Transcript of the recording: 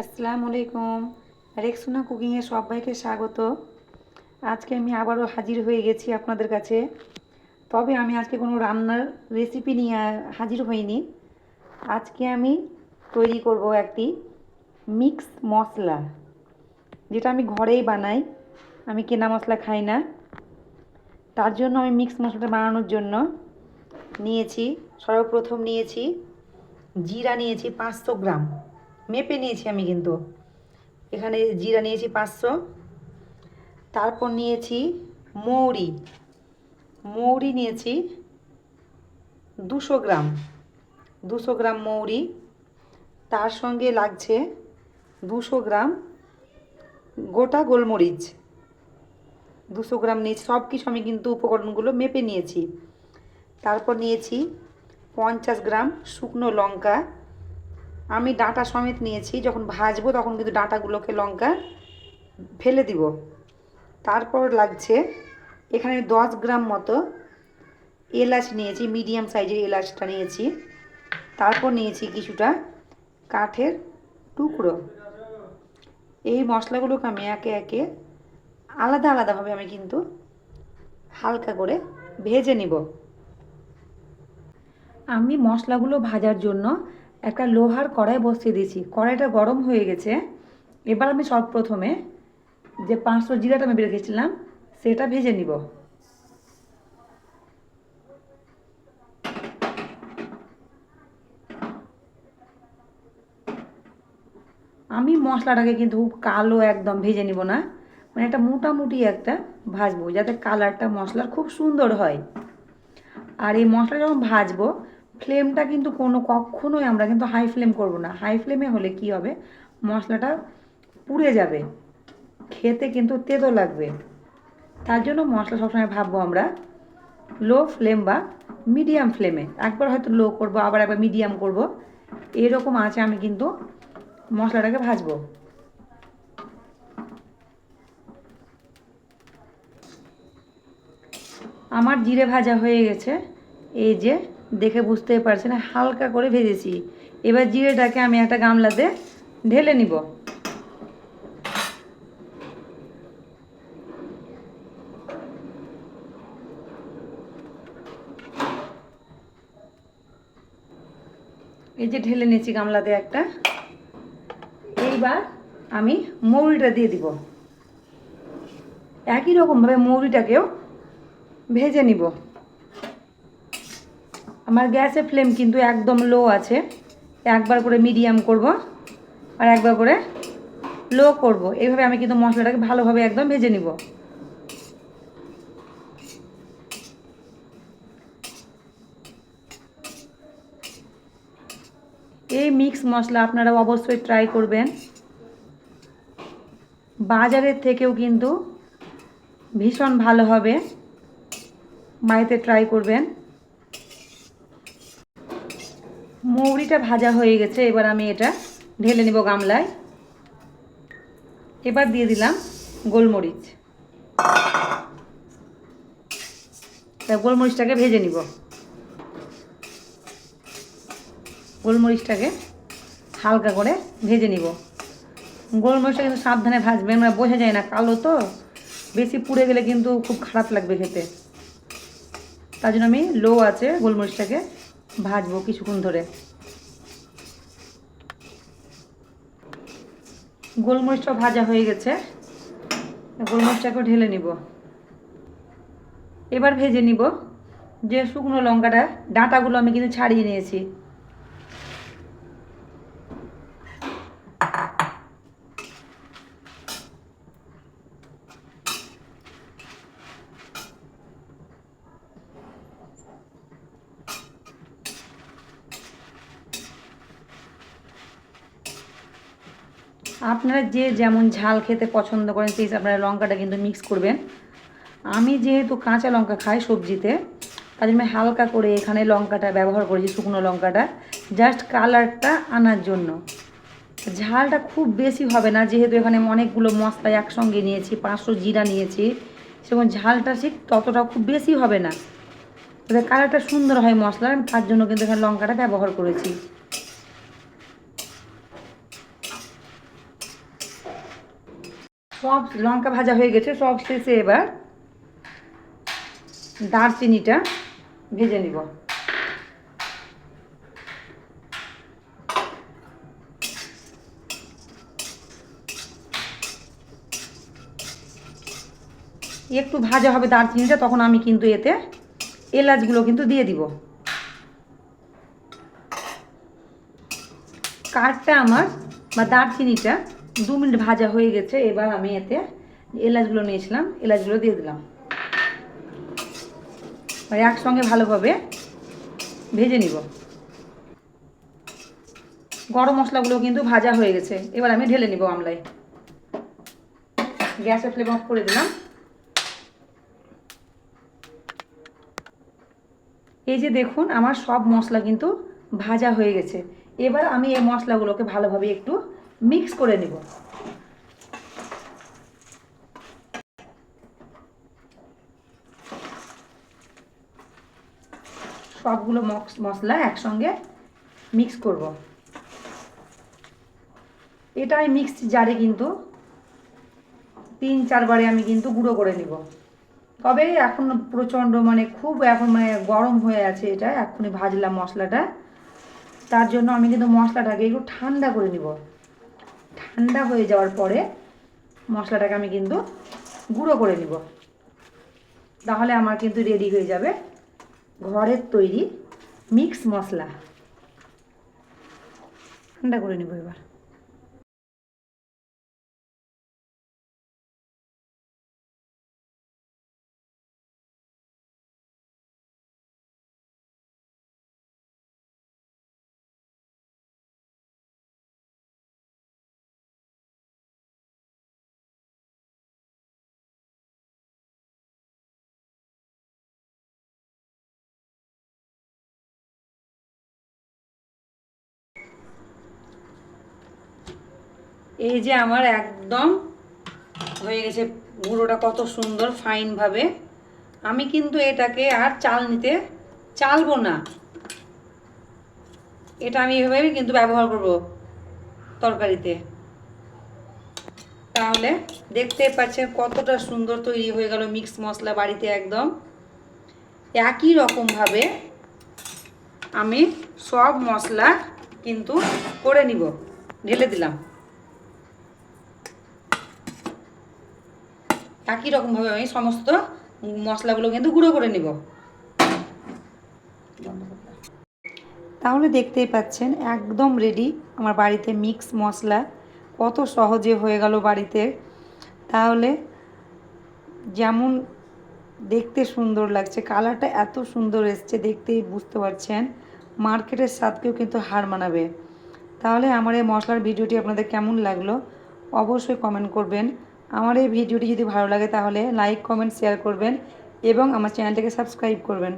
আসসালামু আলাইকুম। রেক্সোনা কুকিংয়ে সবাইকে স্বাগত। আজকে আমি আবারও হাজির হয়ে গেছি আপনাদের কাছে। তবে আমি আজকে কোনো রান্নার রেসিপি নিয়ে হাজির হইনি। আজকে আমি তৈরি করব একটি মিক্স মশলা, যেটা আমি ঘরেই বানাই। আমি কেনা মশলা খাই না। তার জন্য আমি মিক্স মশলাটা বানানোর জন্য নিয়েছি। সর্বপ্রথম নিয়েছি, জিরা নিয়েছি পাঁচশো গ্রাম। মেপে নিয়েছি আমি কিন্তু। এখানে জিরা নিয়েছি পাঁচশো। তারপর নিয়েছি মৌরি। মৌরি নিয়েছি দুশো গ্রাম। দুশো গ্রাম মৌরি। তার সঙ্গে লাগছে দুশো গ্রাম গোটা গোলমরিচ। দুশো গ্রাম নিয়েছি। সব কিছু আমি কিন্তু উপকরণগুলো মেপে নিয়েছি। তারপর নিয়েছি পঞ্চাশ গ্রাম শুকনো লঙ্কা। আমি ডাঁটা সমেত নিয়েছি, যখন ভাজবো তখন কিন্তু ডাঁটাগুলোকে লঙ্কা ফেলে দিব। তারপর লাগছে, এখানে দশ গ্রাম মতো এলাচ নিয়েছি, মিডিয়াম সাইজের এলাচটা নিয়েছি। তারপর নিয়েছি কিছুটা কাঠের টুকরো। এই মশলাগুলোকে আমি একে একে আলাদা আলাদাভাবে আমি কিন্তু হালকা করে ভেজে নিব। আমি মশলাগুলো ভাজার জন্য একটা লোহার কড়াই বসিয়ে দিয়েছি। কড়াইটা গরম হয়ে গেছে। এবার আমি সব প্রথমে যে পাঁচশো জিরাটা আমি রেখেছিলাম, সেটা ভেজে নিব। আমি মশলাটাকে কিন্তু খুব কালো একদম ভেজে নিব না। মানে একটা মোটামুটি একটা ভাজবো, যাতে কালারটা মশলার খুব সুন্দর হয়। আর এই মশলা যখন ভাজবো ফ্লেমটা কিন্তু কোনো কখনোই আমরা কিন্তু হাই ফ্লেম করব না। হাই ফ্লেমে হলে কি হবে? মশলাটা পুড়ে যাবে। খেতে কিন্তু তেতো লাগবে। তার জন্য মশলা সবসময় ভাববো আমরা লো ফ্লেম বা মিডিয়াম ফ্লেমে একবার হয়তো লো করব, আবার একবার মিডিয়াম করব। এরকম আছে আমি কিন্তু মশলাটাকে ভাজবো। আমার জিরে ভাজা হয়ে গেছে। এই যে দেখে বুঝতেই পারছেন, হালকা করে ভেজেছি। এবার জিরেটাকে আমি একটা গামলাতে ঢেলে নিব। এই যে ঢেলে নিয়েছি গামলাতে একটা। এইবার আমি মৌরিটা দিয়ে দিব। একই রকমভাবে মৌরিটাকেও ভেজে নিব। আমার গ্যাসের ফ্লেম কিন্তু একদম লো আছে। একবার করে মিডিয়াম করব আর একবার করে লো করব। এইভাবে আমি কিন্তু মশলাটাকে ভালোভাবে একদম ভেজে নিব। এই মিক্স মশলা আপনারা অবশ্যই ট্রাই করবেন। বাজারের থেকেও কিন্তু ভীষণ ভালো হবে। বাড়িতে ট্রাই করবেন। মৌরিটা ভাজা হয়ে গেছে, এবার আমি এটা ঢেলে নিব গামলায়। এবার দিয়ে দিলাম গোলমরিচ। গোলমরিচটাকে ভেজে নিব। গোলমরিচটাকে হালকা করে ভেজে নিব। গোলমরিচটা কিন্তু সাবধানে ভাজবেন মানে বোঝা যায় না, কালো তো। বেশি পুড়ে গেলে কিন্তু খুব খারাপ লাগবে খেতে। তার জন্য আমি লো আছে গোলমরিচটাকে ভাজবো কিছুক্ষণ ধরে। গোলমরিচটা ভাজা হয়ে গেছে। গোলমরিচটাকেও ঢেলে নিব। এবার ভেজে নিব। যে শুকনো লঙ্কাটা, ডাঁটাগুলো আমি কিন্তু ছাড়িয়ে নিয়েছি। আপনারা যে যেমন ঝাল খেতে পছন্দ করেন, সেই আপনারা লঙ্কাটা কিন্তু মিক্স করবেন। আমি যেহেতু কাঁচা লঙ্কা খাই সবজিতে, তার জন্য হালকা করে এখানে লঙ্কাটা ব্যবহার করেছি, শুকনো লঙ্কাটা। জাস্ট কালারটা আনার জন্য। ঝালটা খুব বেশি হবে না, যেহেতু এখানে অনেকগুলো মশলা একসঙ্গে নিয়েছি, পাঁচশো জিরা নিয়েছি। সেরকম ঝালটা ঠিক ততটা খুব বেশি হবে না। কালারটা সুন্দর হয় মশলার তার জন্য কিন্তু এখানে লঙ্কাটা ব্যবহার করেছি। সব লঙ্কা ভাজা হয়ে গেছে, সব শেষে এবার দারচিনিটা ভেজে নিব। একটু ভাজা হবে দারচিনিটা, তখন আমি কিন্তু এতে এলাচগুলো কিন্তু দিয়ে দিব। কাঠটা আমার বা দারচিনিটা দু মিনিট ভাজা হয়ে গেছে, এবার আমি এতে এলাচগুলো নিয়েছিলাম, এলাচগুলো দিয়ে দিলাম। একসঙ্গে ভালোভাবে ভেজে নিব। গরম মশলাগুলো কিন্তু ভাজা হয়ে গেছে, এবার আমি ঢেলে নিব আমলায়। গ্যাসের ফ্লেম অফ করে দিলাম। এই যে দেখুন, আমার সব মশলা কিন্তু ভাজা হয়ে গেছে। এবার আমি এই মশলাগুলোকে ভালোভাবে একটু মিক্স করে নেব। সবগুলো মশলা একসঙ্গে মিক্স করব। এটা আমি মিক্স জারে কিন্তু তিন চারবারে আমি কিন্তু গুঁড়ো করে নিব। তবে এখন প্রচণ্ড মানে খুব এখন মানে গরম হয়ে আছে এটা, এখনই ভাজলাম মশলাটা। তার জন্য আমি কিন্তু মশলাটাকে একটু ঠান্ডা করে নিব। ঠান্ডা হয়ে যাওয়ার পরে মশলাটাকে আমি কিন্তু গুঁড়ো করে নিব। তাহলে আমার কিন্তু রেডি হয়ে যাবে ঘরের তৈরি মিক্স মশলা। ঠান্ডা করে নিব এবার। এই যে আমার একদম হয়ে গেছে গুঁড়োটা কত সুন্দর, ফাইনভাবে। আমি কিন্তু এটাকে আর চাল নিতে চালবো না। এটা আমি এভাবেই কিন্তু ব্যবহার করব তরকারিতে। তাহলে দেখতে পাচ্ছেন কতটা সুন্দর তৈরি হয়ে গেল মিক্স মশলা বাড়িতে একদম। একই রকমভাবে আমি সব মশলা কিন্তু করে নিব, ঢেলে দিলাম। একই রকমভাবে আমি সমস্ত মশলাগুলো কিন্তু গুঁড়ো করে নিব। তাহলে দেখতেই পাচ্ছেন, একদম রেডি আমার বাড়িতে মিক্স মশলা। কত সহজে হয়ে গেল বাড়িতে। তাহলে যেমন দেখতে সুন্দর লাগছে, কালারটা এত সুন্দর এসছে দেখতেই বুঝতে পারছেন, মার্কেটের স্বাদকেও কিন্তু হার মানাবে। তাহলে আমার এই মশলার ভিডিওটি আপনাদের কেমন লাগল অবশ্যই কমেন্ট করবেন। আমার এই ভিডিওটি যদি ভালো লাগে তাহলে লাইক কমেন্ট শেয়ার করবেন এবং আমার চ্যানেলটাকে সাবস্ক্রাইব করবেন।